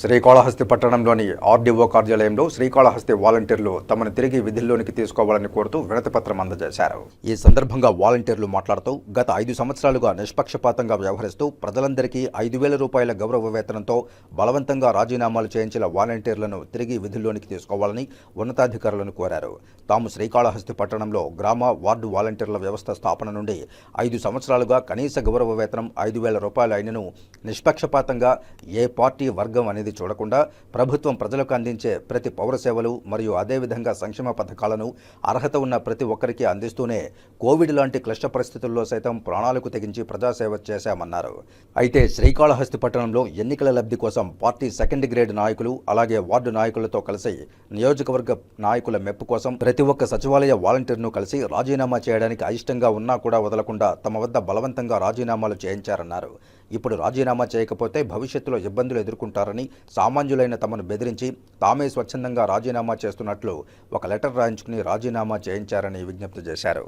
శ్రీకాళహస్తి పట్టణంలోని ఆర్డీఓ కార్యాలయంలో శ్రీకాళహస్తి వాలంటీర్లు తమను తిరిగి విధుల్లోనికి తీసుకోవాలని కోరుతూ వినతిపత్రం అందజేశారు. ఈ సందర్భంగా వాలంటీర్లు మాట్లాడుతూ గత ఐదు సంవత్సరాలుగా నిష్పక్షపాతంగా వ్యవహరిస్తూ ప్రజలందరికీ ఐదు వేల రూపాయల గౌరవ వేతనంతో బలవంతంగా రాజీనామాలు చేయించిన వాలంటీర్లను తిరిగి విధుల్లోనికి తీసుకోవాలని ఉన్నతాధికారులను కోరారు. తాము శ్రీకాళహస్తి పట్టణంలో గ్రామ వార్డు వాలంటీర్ల వ్యవస్థ స్థాపన నుండి ఐదు సంవత్సరాలుగా కనీస గౌరవ వేతనం ఐదు వేల రూపాయల అయినను నిష్పక్షపాతంగా ఏ పార్టీ వర్గం అనేది చూడకుండా ప్రభుత్వం ప్రజలకు అందించే ప్రతి పౌర సేవలు మరియు అదేవిధంగా సంక్షేమ పథకాలను అర్హత ఉన్న ప్రతి ఒక్కరికి అందిస్తూనే కోవిడ్ లాంటి క్లిష్ట పరిస్థితుల్లో సైతం ప్రాణాలకు తెగించి ప్రజాసేవ చేశామన్నారు. అయితే శ్రీకాళహస్తి పట్టణంలో ఎన్నికల లబ్ధి కోసం పార్టీ సెకండ్ గ్రేడ్ నాయకులు అలాగే వార్డు నాయకులతో కలిసి నియోజకవర్గ నాయకుల మెప్పు కోసం ప్రతి ఒక్క సచివాలయ వాలంటీర్ను కలిసి రాజీనామా చేయడానికి అయిష్టంగా ఉన్నా కూడా వదలకుండా తమ వద్ద బలవంతంగా రాజీనామాలు చేయించారన్నారు. ఇప్పుడు రాజీనామా చేయకపోతే భవిష్యత్తులో ఇబ్బందులు ఎదుర్కొంటారని సామాన్యులైన తమను బెదిరించి తామే స్వచ్ఛందంగా రాజీనామా చేస్తున్నట్లు ఒక లెటర్ రాయించుకుని రాజీనామా చేయించారని విజ్ఞప్తి చేశారు.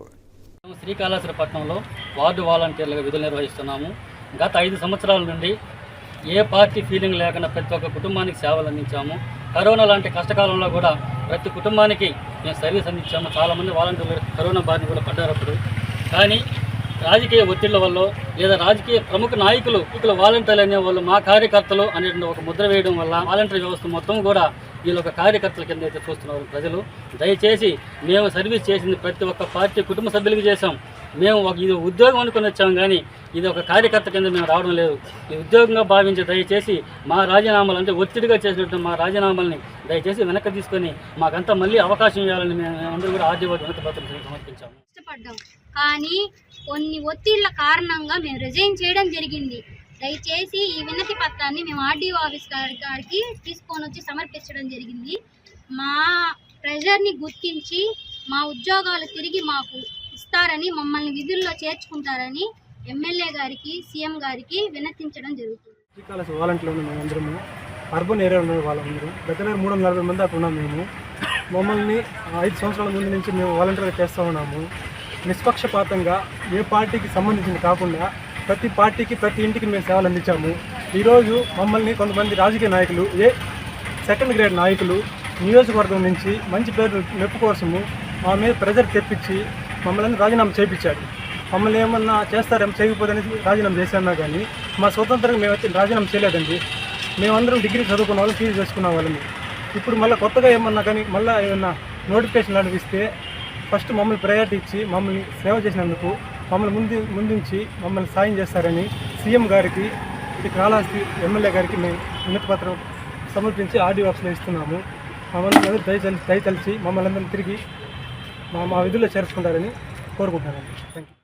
మేము వార్డు వాలంటీర్లుగా విధులు నిర్వహిస్తున్నాము. గత ఐదు సంవత్సరాల నుండి ఏ పార్టీ ఫీలింగ్ లేకుండా ప్రతి ఒక్క కుటుంబానికి సేవలు అందించాము. కరోనా లాంటి కష్టకాలంలో కూడా ప్రతి కుటుంబానికి మేము సర్వీస్ అందించాము. చాలామంది వాలంటీర్లు కరోనా బారిన కూడా పడ్డారు అప్పుడు. కానీ రాజకీయ ఒత్తిళ్ళ వల్ల లేదా రాజకీయ ప్రముఖ నాయకులు ఇక్కడ వాలంటీర్లు అనే వాళ్ళు మా కార్యకర్తలు అనేటువంటి ఒక ముద్ర వేయడం వల్ల వాలంటీర్ వ్యవస్థ మొత్తం కూడా వీళ్ళు ఒక కార్యకర్తల కింద అయితే చూస్తున్నారు ప్రజలు. దయచేసి మేము సర్వీస్ చేసింది ప్రతి ఒక్క పార్టీ కుటుంబ సభ్యులకి చేసాం మేము ఒక ఇది ఉద్యోగం అనుకుని వచ్చాం కానీ ఇది ఒక కార్యకర్త కింద మేము రావడం లేదు. ఈ ఉద్యోగంగా భావించి దయచేసి మా రాజీనామాలు అంటే ఒత్తిడిగా చేసినటువంటి మా రాజీనామాలని దయచేసి వెనక్కి తీసుకొని మాకంతా మళ్ళీ అవకాశం ఇవ్వాలని మేము అందరూ కూడా ఆర్జీవాదం వెనక పత్రం సమర్పించాము. కానీ కొన్ని ఒత్తిళ్ళ కారణంగా మేము రిజైన్ చేయడం జరిగింది. దయచేసి ఈ వినతి పత్రాన్ని మేము ఆర్డీఓ ఆఫీస్ గారి గారికి తీసుకొని వచ్చి సమర్పించడం జరిగింది. మా ప్రెషర్ని గుర్తించి మా ఉద్యోగాలు తిరిగి మాకు ఇస్తారని మమ్మల్ని విధుల్లో చేర్చుకుంటారని ఎమ్మెల్యే గారికి సీఎం గారికి వినతించడం జరుగుతుంది. కాలేజ్ వాలంటీర్లు ఉన్నాం అర్బన్ ఏరియాలో ఉన్న వాళ్ళందరూ దగ్గర మూడు వందల నలభై మంది అక్కడ ఉన్నాం మేము. మమ్మల్ని ఐదు సంవత్సరాల ముందు నుంచి మేము వాలంటీర్గా చేస్తూ ఉన్నాము. నిష్పక్షపాతంగా ఏ పార్టీకి సంబంధించింది కాకుండా ప్రతి పార్టీకి ప్రతి ఇంటికి మేము సేవలు అందించాము. ఈరోజు మమ్మల్ని కొంతమంది రాజకీయ నాయకులు ఏ సెకండ్ గ్రేడ్ నాయకులు నియోజకవర్గం నుంచి మంచి పేరు మెప్పు కోసము మా మీద ప్రెజర్ తెప్పించి మమ్మల్ని రాజీనామా చేయించారు. మమ్మల్ని ఏమన్నా చేస్తారేమో చేయకపోతే రాజీనామా చేశామన్నా కానీ మా స్వతంత్రంగా మేమైతే రాజీనామా చేయలేదండి. మేమందరం డిగ్రీ చదువుకున్న వాళ్ళు ఫీజు చేసుకున్న వాళ్ళని ఇప్పుడు మళ్ళీ కొత్తగా ఏమన్నా కానీ మళ్ళీ ఏమన్నా నోటిఫికేషన్ లాంటివి ఇస్తే ఫస్ట్ మమ్మల్ని ప్రయారిటీ ఇచ్చి మమ్మల్ని సేవ చేసినందుకు మమ్మల్ని ముందు ముందుంచి మమ్మల్ని సాయం చేస్తారని సీఎం గారికి ఈ కాళహస్తి ఎమ్మెల్యే గారికి మేము వినతి పత్రం సమర్పించి ఆర్డీ ఆఫీస్లో ఇస్తున్నాము. మమ్మల్ని అందరూ దయచలి దయతలిచి మమ్మల్ని అందరినీ తిరిగి మా మా విధుల్లో చేర్చుకుంటారని కోరుకుంటున్నాను. Thank you